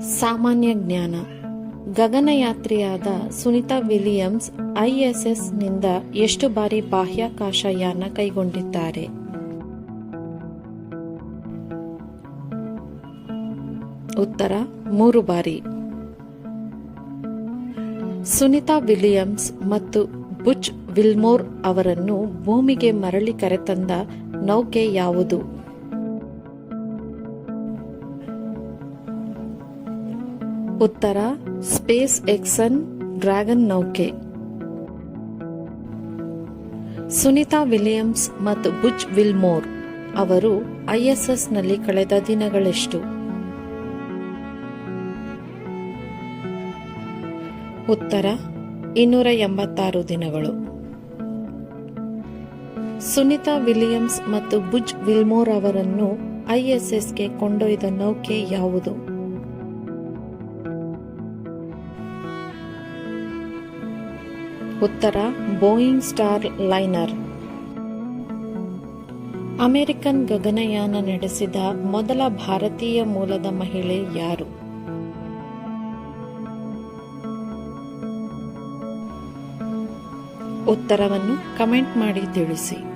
ಸಾಮಾನ್ಯ ಜ್ಞಾನ. ಗಗನಯಾತ್ರಿಯಾದ ಸುನಿತಾ ವಿಲಿಯಮ್ಸ್ ಐಎಸ್ಎಸ್ನಿಂದ ಎಷ್ಟು ಬಾರಿ ಬಾಹ್ಯಾಕಾಶ ಯಾನ ಕೈಗೊಂಡಿದ್ದಾರೆ? ಉತ್ತರ, ಮೂರು ಬಾರಿ. ಸುನಿತಾ ವಿಲಿಯಮ್ಸ್ ಮತ್ತು ಬುಚ್ ವಿಲ್ಮೋರ್ ಅವರನ್ನು ಭೂಮಿಗೆ ಮರಳಿ ಕರೆತಂದ ನೌಕೆ ಯಾವುದು? ಉತ್ತರ, ಸ್ಪೇಸ್ ಎಕ್ಸನ್, ಡ್ರ್ಯಾಗನ್ ನೌಕೆ. ಸುನಿತಾ ವಿಲಿಯಮ್ಸ್ ಮತ್ತು ಬುಚ್ ವಿಲ್ಮೋರ್ ಅವರು ಐಎಸ್ಎಸ್ನಲ್ಲಿ ಕಳೆದ ದಿನಗಳೆಷ್ಟು. ಉತ್ತರ, ಇನ್ನೂರ ಎಂಬತ್ತಾರು ದಿನಗಳು. ಸುನಿತಾ ವಿಲಿಯಮ್ಸ್ ಮತ್ತು ಬುಜ್ ವಿಲ್ಮೋರ್ ಅವರನ್ನು ಐಎಸ್ಎಸ್ಗೆ ಕೊಂಡೊಯ್ದ ನೌಕೆ ಯಾವುದು? ಉತ್ತರ ಬೋಯಿಂಗ್ ಸ್ಟಾರ್ ಲೈನರ್ ಅಮೆರಿಕನ್ ಗಗನಯಾನ ನಡೆಸಿದ ಮೊದಲ ಭಾರತೀಯ ಮೂಲದ ಮಹಿಳೆ ಯಾರು? ಉತ್ತರವನ್ನು ಕಮೆಂಟ್ ಮಾಡಿ ತಿಳಿಸಿ.